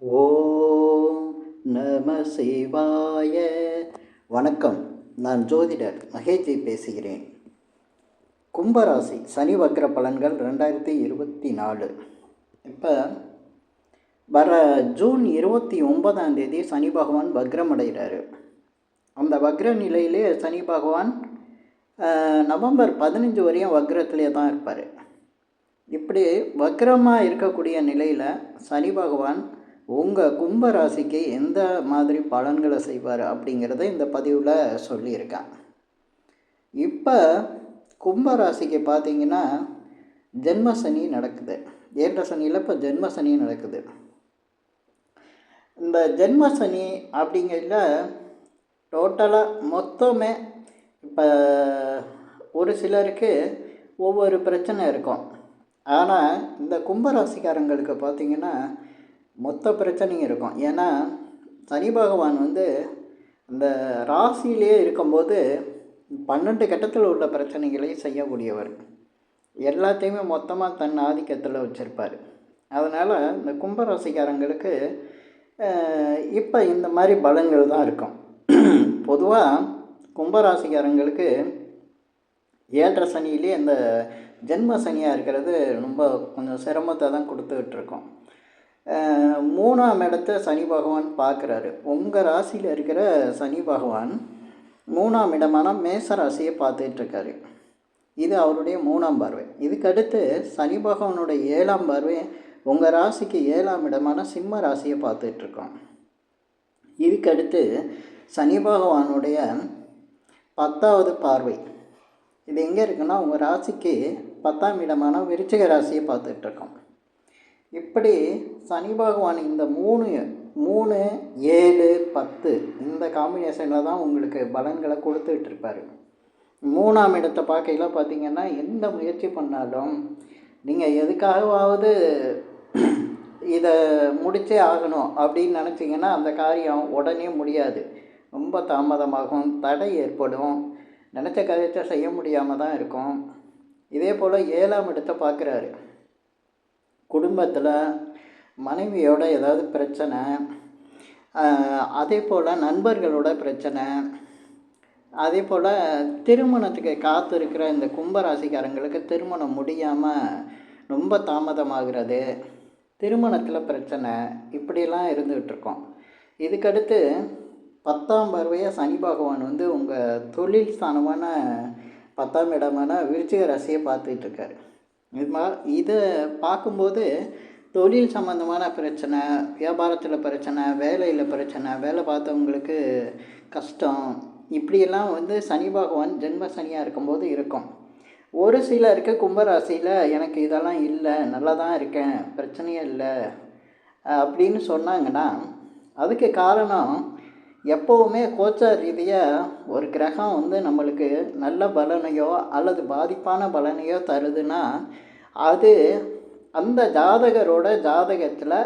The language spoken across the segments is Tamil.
ஓம் நம சிவாய. வணக்கம். நான் ஜோதிடர் மகேஜி பேசுகிறேன். கும்பராசி சனி வக்ர பலன்கள் ரெண்டாயிரத்தி இருபத்தி நாலு. இப்போ வர ஜூன் இருபத்தி ஒன்பதாம் தேதி சனி பகவான் வக்ரம் அடைகிறாரு. அந்த வக்ர நிலையிலே சனி பகவான் நவம்பர் பதினஞ்சு வரையும் வக்ரத்திலே தான் இருப்பார். இப்படி வக்ரமாக இருக்கக்கூடிய நிலையில் சனி பகவான் உங்கள் கும்ப ராசிக்கு எந்த மாதிரி பலன்களை செய்வார் அப்படிங்கிறத இந்த பதிவில் சொல்லியிருக்கேன். இப்போ கும்ப ராசிக்கு பார்த்தீங்கன்னா ஜென்ம சனி நடக்குது. ஏற்ற சனியில் இப்போ ஜென்ம சனி நடக்குது. இந்த ஜென்ம சனி அப்படிங்கிறதுல டோட்டலாக மொத்தமே இப்போ ஒரு சிலருக்கு ஒவ்வொரு பிரச்சனை இருக்கும். ஆனால் இந்த கும்பராசிக்காரங்களுக்கு பார்த்தீங்கன்னா மொத்த பிரச்சனையும் இருக்கும். ஏன்னா சனி பகவான் வந்து இந்த ராசியிலே இருக்கும்போது பன்னெண்டு கட்டத்தில் உள்ள பிரச்சனைகளையும் செய்யக்கூடியவர். எல்லாத்தையுமே மொத்தமாக தன் ஆதிக்கத்தில் வச்சுருப்பார். அதனால் இந்த கும்பராசிக்காரங்களுக்கு இப்போ இந்த மாதிரி பலங்கள் தான் இருக்கும். பொதுவாக கும்பராசிக்காரங்களுக்கு ஏழரை சனியிலே இந்த ஜென்ம சனியாக இருக்கிறது ரொம்ப கொஞ்சம் சிரமத்தை தான் கொடுத்துக்கிட்டு இருக்கோம். மூணாம் இடத்த சனி பகவான் பார்க்குறாரு. உங்கள் ராசியில் இருக்கிற சனி பகவான் மூணாம் இடமான மேச ராசியை பார்த்துட்ருக்காரு இது அவருடைய மூணாம் பார்வை. இதுக்கடுத்து சனி பகவானுடைய ஏழாம் பார்வை உங்கள் ராசிக்கு ஏழாம் இடமான சிம்ம ராசியை பார்த்துட்ருக்கோம் இதுக்கடுத்து சனி பகவானுடைய பத்தாவது பார்வை. இது எங்கே இருக்குன்னா உங்கள் ராசிக்கு பத்தாம் இடமான விருச்சிக ராசியை பார்த்துட்ருக்கோம் இப்படி சனி பகவான் இந்த மூணு மூணு ஏழு பத்து இந்த காம்பினேஷனில் தான் உங்களுக்கு பலன்களை கொடுத்துக்கிட்டு இருப்பார் மூணாம் இடத்தை பார்க்கையில பார்த்தீங்கன்னா எந்த முயற்சி பண்ணாலும் நீங்கள் எதுக்காகவாவது இதை முடிச்சே ஆகணும் அப்படின்னு நினச்சிங்கன்னா அந்த காரியம் உடனே முடியாது. ரொம்ப தாமதமாகும் தடை ஏற்படும். நினச்ச காரியத்தை செய்ய முடியாமல் தான் இருக்கும். இதே போல் ஏழாம் இடத்தை பார்க்குறாரு. குடும்பத்தில் மனைவியோட ஏதாவது பிரச்சனை அதே போல் நண்பர்களோட பிரச்சனை அதே போல் திருமணத்துக்கு காத்திருக்கிற இந்த கும்பராசிக்காரங்களுக்கு திருமணம் முடியாமல் ரொம்ப தாமதமாகிறது. திருமணத்தில் பிரச்சனை இப்படியெல்லாம் இருந்துகிட்ருக்கோம் இதுக்கடுத்து பத்தாம் பருவையாக சனி பகவான் வந்து உங்கள் தொழில் ஸ்தானமான பத்தாம் இடமான விருச்சிக ராசியை பார்த்துட்டு இருக்காரு. இது மா இதை பார்க்கும்போது தொழில் சம்மந்தமான பிரச்சனை வியாபாரத்தில் பிரச்சனை வேலையில் பிரச்சனை வேலை பார்த்தவங்களுக்கு கஷ்டம் இப்படியெல்லாம் வந்து சனி பகவான் ஜென்ம சனியாக இருக்கும்போது இருக்கும். ஒரு சிலருக்கு கும்பராசியில் எனக்கு இதெல்லாம் இல்லை நல்லா தான் இருக்கேன் பிரச்சனையே இல்லை அப்படின்னு சொன்னாங்கன்னா அதுக்கு காரணம் எப்போவுமே கோச்சார் ரீதியாக ஒரு கிரகம் வந்து நம்மளுக்கு நல்ல பலனையோ அல்லது பாதிப்பான பலனையோ தருதுன்னா அது அந்த ஜாதகரோட ஜாதகத்தில்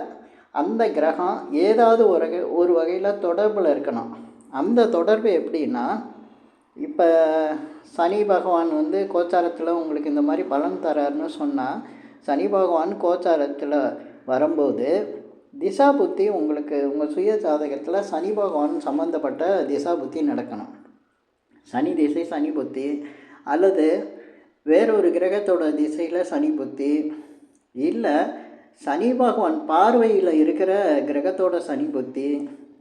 அந்த கிரகம் ஏதாவது ஒரு ஒரு வகையில் தொடர்பில் இருக்கணும். அந்த தொடர்பு எப்படின்னா இப்போ சனி பகவான் வந்து கோச்சாரத்தில் உங்களுக்கு இந்த மாதிரி பலன் தராருன்னு சொன்னால் சனி பகவான் கோச்சாரத்தில் வரும்போது திசா புத்தி உங்களுக்கு உங்கள் சுய ஜாதகத்தில் சனி பகவான் சம்மந்தப்பட்ட திசா புத்தி நடக்கணும். சனி திசை சனி புத்தி அல்லது வேறொரு கிரகத்தோட திசையில் சனி புத்தி இல்லை சனி பகவான் பார்வையில் இருக்கிற கிரகத்தோட சனி புத்தி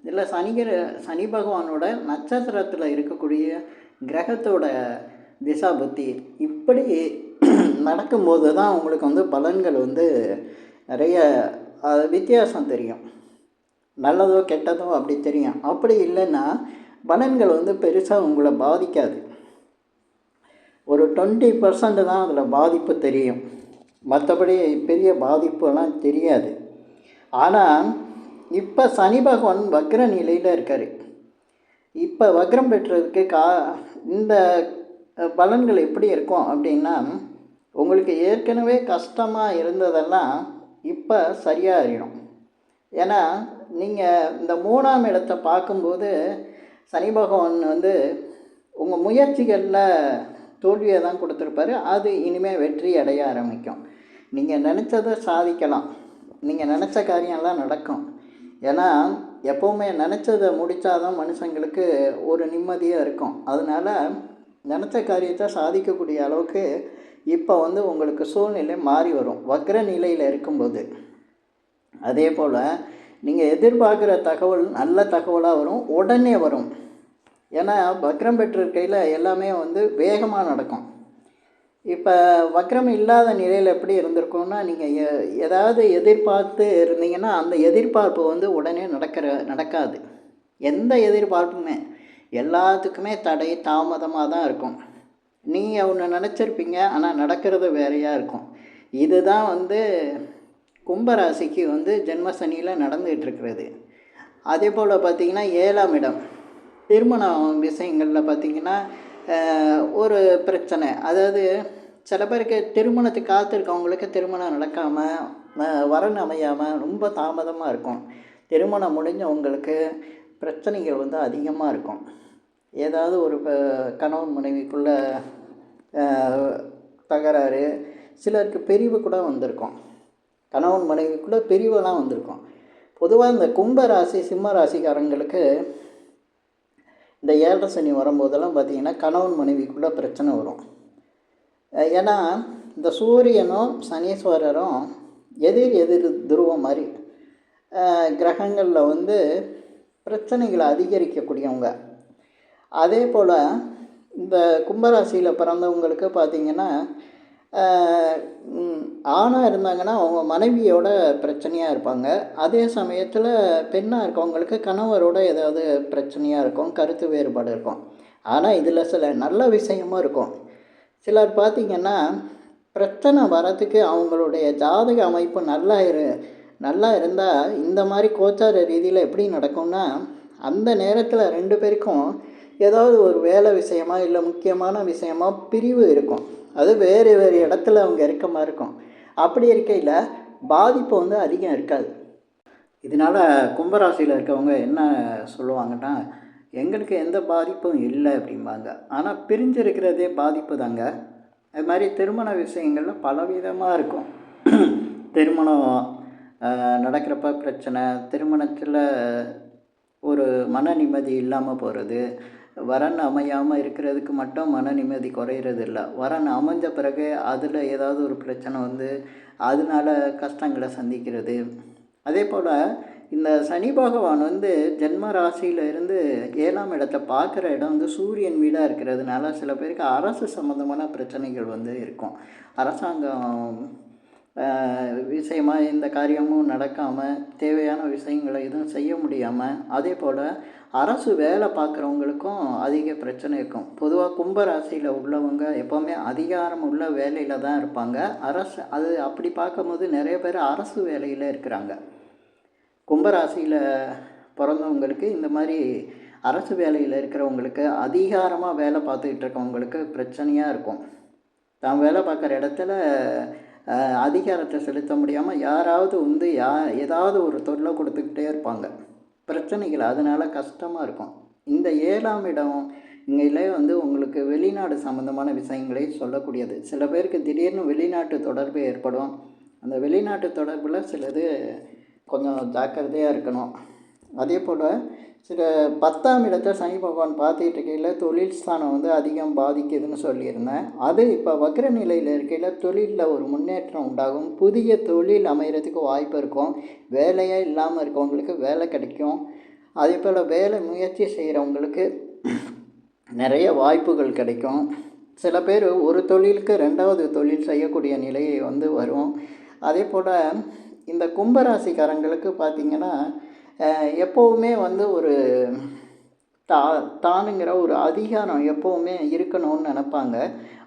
இல்லை சனி கிர சனி பகவானோட நட்சத்திரத்தில் இருக்கக்கூடிய கிரகத்தோட திசா புத்தி இப்படி நடக்கும்போது தான் உங்களுக்கு வந்து பலன்கள் வந்து நிறைய அது வித்தியாசம் தெரியும். நல்லதோ கெட்டதோ அப்படி தெரியும். அப்படி இல்லைன்னா பலன்கள் வந்து பெருசாக உங்களை பாதிக்காது. ஒரு டுவெண்ட்டி பர்சன்ட் தான் அதில் பாதிப்பு தெரியும். மற்றபடி பெரிய பாதிப்புலாம் தெரியாது. ஆனால் இப்போ சனி பகவான் வக்ர நிலையில் இருக்கார். இப்போ வக்ரம் பெற்றதுக்கு கா இந்த பலன்கள் எப்படி இருக்கும் அப்படின்னா உங்களுக்கு ஏற்கனவே கஷ்டமாக இருந்ததெல்லாம் இப்போ சரியாயிடும் ஏன்னா நீங்கள் இந்த மூணாம் இடத்தை பார்க்கும்போது சனி பகவான் வந்து உங்கள் முயற்சிகளில் தோல்வியை தான் கொடுத்துருப்பாரு. அது இனிமேல் வெற்றி அடைய ஆரம்பிக்கும். நீங்கள் நினச்சதை சாதிக்கலாம். நீங்கள் நினச்ச காரியம்லாம் நடக்கும். ஏன்னா எப்போவுமே நினச்சதை முடித்தாதான் மனுஷங்களுக்கு ஒரு நிம்மதியாக இருக்கும். அதனால் நினச்ச காரியத்தை சாதிக்கக்கூடிய அளவுக்கு இப்போ வந்து உங்களுக்கு சூழ்நிலை மாறி வரும். வக்ர நிலையில் இருக்கும்போது. அதே போல் நீங்கள் எதிர்பார்க்குற தகவல் நல்ல தகவலாக வரும் உடனே வரும். ஏன்னா வக்ரம் பெற்றிருக்கையில் எல்லாமே வந்து வேகமாக நடக்கும். இப்போ வக்ரம் இல்லாத நிலையில் எப்படி இருந்திருக்கும்னா நீங்கள் எ ஏதாவது எதிர்பார்த்து இருந்தீங்கன்னா அந்த எதிர்பார்ப்பு வந்து உடனே நடக்கிற நடக்காது. எந்த எதிர்பார்ப்புமே. எல்லாத்துக்குமே தடை தாமதமாக தான் இருக்கும். நீங்கள் ஒன்று நினச்சிருப்பீங்க ஆனால் நடக்கிறது வேறையாக இருக்கும். இதுதான் வந்து கும்பராசிக்கு வந்து ஜென்மசனியில் நடந்துகிட்டு இருக்கிறது அதே போல் பார்த்திங்கன்னா ஏழாம் இடம். திருமண விஷயங்களில் பார்த்திங்கன்னா ஒரு பிரச்சனை. அதாவது சில பேருக்கு திருமணத்துக்கு காத்திருக்கவங்களுக்கு திருமணம் நடக்காமல் வரன் அமையாமல் ரொம்ப தாமதமாக இருக்கும். திருமணம் முடிஞ்சவங்களுக்கு பிரச்சனைகள் வந்து அதிகமாக இருக்கும். ஏதாவது ஒரு இப்போ கணவன் மனைவிக்குள்ளே தகராறு சிலருக்கு பிரிவு கூட வந்திருக்கும். கணவன் மனைவிக்குள்ளே பிரிவெல்லாம் வந்திருக்கும். பொதுவாக இந்த கும்ப ராசி சிம்ம ராசிக்காரங்களுக்கு இந்த ஏழரை சனி வரும்போதெல்லாம் பார்த்தீங்கன்னா கணவன் மனைவிக்குள்ளே பிரச்சனை வரும். ஏன்னா இந்த சூரியனும் சனீஸ்வரரும் எதிர் எதிர் துருவம் மாதிரி கிரகங்களில் வந்து பிரச்சனைகளை அதிகரிக்கக்கூடியவங்க. அதே போல் இந்த கும்பராசியில் பிறந்தவங்களுக்கு பார்த்திங்கன்னா ஆணாக இருந்தாங்கன்னா அவங்க மனைவியோட பிரச்சனையாக இருப்பாங்க. அதே சமயத்தில் பெண்ணாக இருக்கவங்களுக்கு கணவரோட ஏதாவது பிரச்சனையாக இருக்கும் கருத்து வேறுபாடு இருக்கும். ஆனால் இதில் சில நல்ல விஷயமும் இருக்கும். சிலர் பார்த்திங்கன்னா பிரச்சனை வரத்துக்கு அவங்களுடைய ஜாதக அமைப்பு நல்லா இரு நல்லா இருந்தால் இந்த மாதிரி கோச்சார ரீதியில் எப்படி நடக்கும்னா அந்த நேரத்தில் ரெண்டு பேருக்கும் ஏதாவது ஒரு வேலை விஷயமா இல்லை முக்கியமான விஷயமா பிரிவு இருக்கும். அது வேறு வேறு இடத்துல அவங்க இருக்க மாதிரி இருக்கும். அப்படி இருக்கையில் பாதிப்பு வந்து அதிகம் இருக்காது. இதனால் கும்பராசியில் இருக்கவங்க என்ன சொல்லுவாங்கன்னா எங்களுக்கு எந்த பாதிப்பும் இல்லை அப்படிம்பாங்க. ஆனால் பிரிஞ்சிருக்கிறதே பாதிப்பு தாங்க. அது மாதிரி திருமண விஷயங்கள்லாம் பலவிதமாக இருக்கும். திருமணம் நடக்கிறப்ப பிரச்சனை திருமணத்தில் ஒரு மன நிம்மதி இல்லாமல் போகிறது வரன் அமையாமல் இருக்கிறதுக்கு மட்டும் மன நிம்மதி குறையிறது இல்லை வரன் அமைஞ்ச பிறகு அதில் ஏதாவது ஒரு பிரச்சனை வந்து அதனால கஷ்டங்களை சந்திக்கிறது. அதே போல் இந்த சனி பகவான் வந்து ஜென்ம ராசியில இருந்து ஏழாம் இடத்தை பார்க்குற இடம் வந்து சூரியன் வீடாக இருக்கிறதுனால சில பேருக்கு அரசு சம்மந்தமான பிரச்சனைகள் வந்து இருக்கும். அரசாங்கம் விஷயமாக விஷயமா எந்த காரியமும் நடக்காமல் தேவையான விஷயங்களை எதுவும் செய்ய முடியாமல் அதே போல் அரசு வேலை பார்க்குறவங்களுக்கும் அதிக பிரச்சனை இருக்கும். பொதுவாக கும்பராசியில் உள்ளவங்க எப்போவுமே அதிகாரம் உள்ள வேலையில் தான் இருப்பாங்க. அரசு அது அப்படி பார்க்கும்போது நிறைய பேர் அரசு வேலையில் இருக்கிறாங்க. கும்பராசியில் பிறந்தவங்களுக்கு இந்த மாதிரி அரசு வேலையில் இருக்கிறவங்களுக்கு அதிகாரமாக வேலை பார்த்துக்கிட்டு இருக்கவங்களுக்கு பிரச்சனையாக இருக்கும். தான் வேலை பார்க்குற இடத்துல அதிகாரத்தை செலுத்த முடியாமல் யாராவது வந்து யா ஏதாவது ஒரு தொல்லை கொடுத்துக்கிட்டே இருப்பாங்க. பிரச்சனைகள் அதனால் கஷ்டமாக இருக்கும். இந்த ஏழாம் இடம் இங்கே வந்து உங்களுக்கு வெளிநாடு சம்மந்தமான விஷயங்களை சொல்லக்கூடியது. சில பேருக்கு திடீர்னு வெளிநாட்டு தொடர்பு ஏற்படும். அந்த வெளிநாட்டு தொடர்பில் சிலது கொஞ்சம் ஜாக்கிரதையாக இருக்கணும். அதே போல் சில பத்தாம் இடத்தை சனி பகவான் பார்த்துக்கிட்டு இருக்கையில் தொழில் ஸ்தானம் வந்து அதிகம் பாதிக்குதுன்னு சொல்லியிருந்தேன். அது இப்போ வக்ர நிலையில் இருக்கையில் தொழிலில் ஒரு முன்னேற்றம் உண்டாகும். புதிய தொழில் அமைகிறதுக்கு வாய்ப்பு இருக்கும். வேலையே இல்லாமல் இருக்கவங்களுக்கு வேலை கிடைக்கும். அதே போல் வேலை முயற்சி செய்கிறவங்களுக்கு நிறைய வாய்ப்புகள் கிடைக்கும். சில பேர் ஒரு தொழிலுக்கு ரெண்டாவது தொழில் செய்யக்கூடிய நிலை வந்து வரும். அதே போல் இந்த கும்பராசிக்காரங்களுக்கு பார்த்திங்கன்னா எப்போவுமே வந்து ஒரு தா தானுங்கிற ஒரு அதிகாரம் எப்போவுமே இருக்கணும்னு நினப்பாங்க.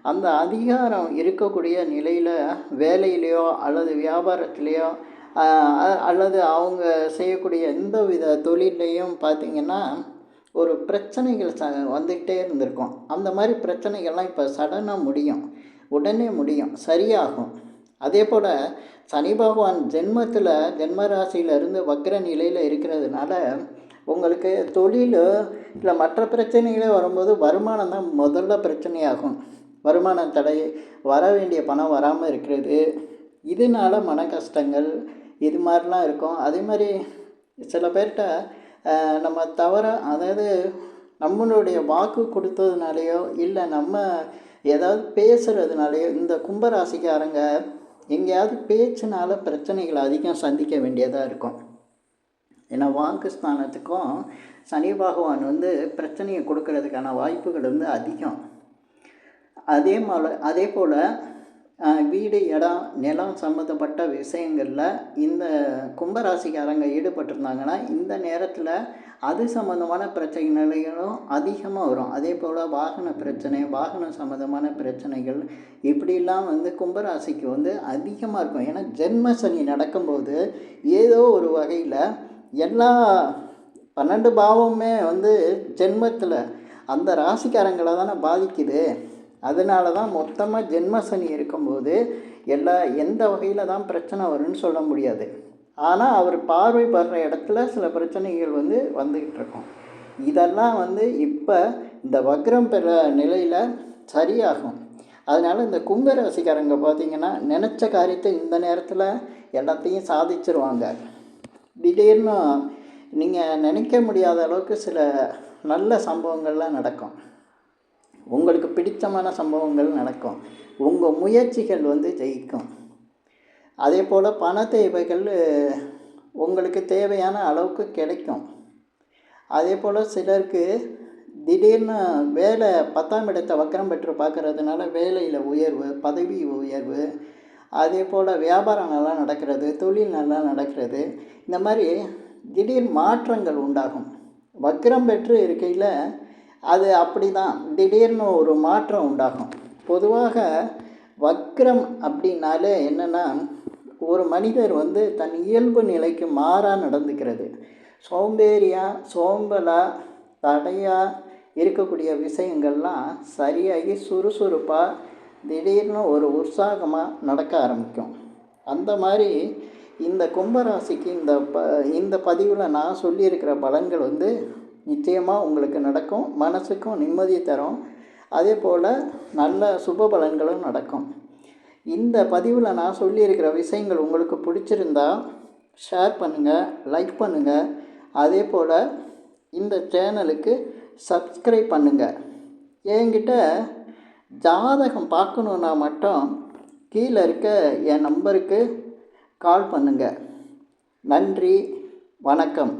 அந்த அதிகாரம் இருக்கக்கூடிய நிலையில் வேலையிலையோ அல்லது வியாபாரத்துலேயோ அல்லது அவங்க செய்யக்கூடிய எந்த வித தொழிலையும் பார்த்திங்கன்னா ஒரு பிரச்சனைகள் ச வந்துக்கிட்டே இருந்திருக்கும். அந்த மாதிரி பிரச்சனைகள்லாம் இப்போ சடனாக முடியும். உடனே முடியும். சரியாகும். அதே போல் சனி பகவான் ஜென்மத்தில் ஜென்ம ராசியிலிருந்து வக்ர நிலையில் இருக்கிறதுனால உங்களுக்கு தொழில் இல்லை மற்ற பிரச்சனைகளே வரும்போது வருமானம் தான் முதல்ல பிரச்சனையாகும். வருமான தடை வர வேண்டிய பணம் வராமல் இருக்கிறது. இதனால மன கஷ்டங்கள் இது மாதிரிலாம் இருக்கும். அதே மாதிரி சில பேர்கிட்ட நம்ம தவற அதாவது நம்மளுடைய வாக்கு கொடுத்ததுனாலையோ இல்லை நம்ம ஏதாவது பேசுகிறதுனாலையோ இந்த கும்பராசிக்காரங்க எங்கேயாவது பேச்சுனால பிரச்சனைகளை அதிகம் சந்திக்க வேண்டியதாக இருக்கும். ஏன்னா வாக்கு ஸ்தானத்துக்கும் சனி பகவான் வந்து பிரச்சனையை கொடுக்கறதுக்கான வாய்ப்புகள் வந்து அதிகம். அதே போல் அதே போல் வீடு இடம் நிலம் சம்மந்தப்பட்ட விஷயங்களில் இந்த கும்பராசிக்காரங்க ஈடுபட்டிருந்தாங்கன்னா இந்த நேரத்தில் அது சம்மந்தமான பிரச்சனைகளும் அதிகமாக வரும். அதே போல் வாகன பிரச்சனை வாகனம் சம்மந்தமான பிரச்சனைகள் இப்படிலாம் வந்து கும்பராசிக்கு வந்து அதிகமாக இருக்கும். ஏன்னா ஜென்ம சனி நடக்கும்போது ஏதோ ஒரு வகையில் எல்லா பன்னெண்டு பாவமுமே வந்து ஜென்மத்தில் அந்த ராசிக்காரங்களை தானே பாதிக்குது. அதனால தான் மொத்தமாக ஜென்மசனி இருக்கும்போது எல்லா எந்த வகையில் தான் பிரச்சனை வரும்னு சொல்ல முடியாது. ஆனால் அவர் பார்வை படுற இடத்துல சில பிரச்சனைகள் வந்து வந்துக்கிட்டு இருக்கும். இதெல்லாம் வந்து இப்போ இந்த வக்ரம் பெற நிலையில் சரியாகும். அதனால் இந்த கும்ப ராசிக்காரங்க பார்த்திங்கன்னா நினச்ச காரியத்தை இந்த நேரத்தில் எல்லாத்தையும் சாதிச்சிருவாங்க. திடீர்னு நீங்கள் நினைக்க முடியாத அளவுக்கு சில நல்ல சம்பவங்கள்லாம் நடக்கும். உங்களுக்கு பிடித்தமான சம்பவங்கள் நடக்கும். உங்கள் முயற்சிகள் வந்து ஜெயிக்கும். அதே போல் பண தேவைகள் உங்களுக்கு தேவையான அளவுக்கு கிடைக்கும். அதே போல் சிலருக்கு திடீர்னு வேலை பத்தாம் இடத்தை வக்கரம் பெற்று பார்க்கறதுனால வேலையில் உயர்வு பதவி உயர்வு அதே போல் வியாபாரம் நல்லா நடக்கிறது தொழில் நல்லா நடக்கிறது. இந்த மாதிரி திடீர் மாற்றங்கள் உண்டாகும். வக்கரம் பெற்று இருக்கையில் அது அப்படி தான் திடீர்னு ஒரு மாற்றம் உண்டாகும். பொதுவாக வக்ரம் அப்படின்னாலே என்னென்னா ஒரு மனிதர் வந்து தன் இயல்பு நிலைக்கு மாறாக நடந்துக்கிறது. சோம்பேறியாக சோம்பலாக தடையாக இருக்கக்கூடிய விஷயங்கள்லாம் சரியாகி சுறுசுறுப்பாக திடீர்னு ஒரு உற்சாகமாக நடக்க ஆரம்பிக்கும். அந்த மாதிரி இந்த கும்பராசிக்கு இந்த ப இந்த பதிவில் நான் சொல்லியிருக்கிற பலன்கள் வந்து நிச்சயமாக உங்களுக்கு நடக்கும் மனசுக்கும் நிம்மதியை தரும். அதே போல் நல்ல சுப பலன்களும் நடக்கும். இந்த பதிவில் நான் சொல்லியிருக்கிற விஷயங்கள் உங்களுக்கு பிடிச்சிருந்தா ஷேர் பண்ணுங்கள் லைக் பண்ணுங்கள் அதே போல் இந்த சேனலுக்கு சப்ஸ்கிரைப் பண்ணுங்கள் என்கிட்ட ஜாதகம் பார்க்கணுன்னா மட்டும் கீழே இருக்க என் நம்பருக்கு கால் பண்ணுங்கள் நன்றி வணக்கம்.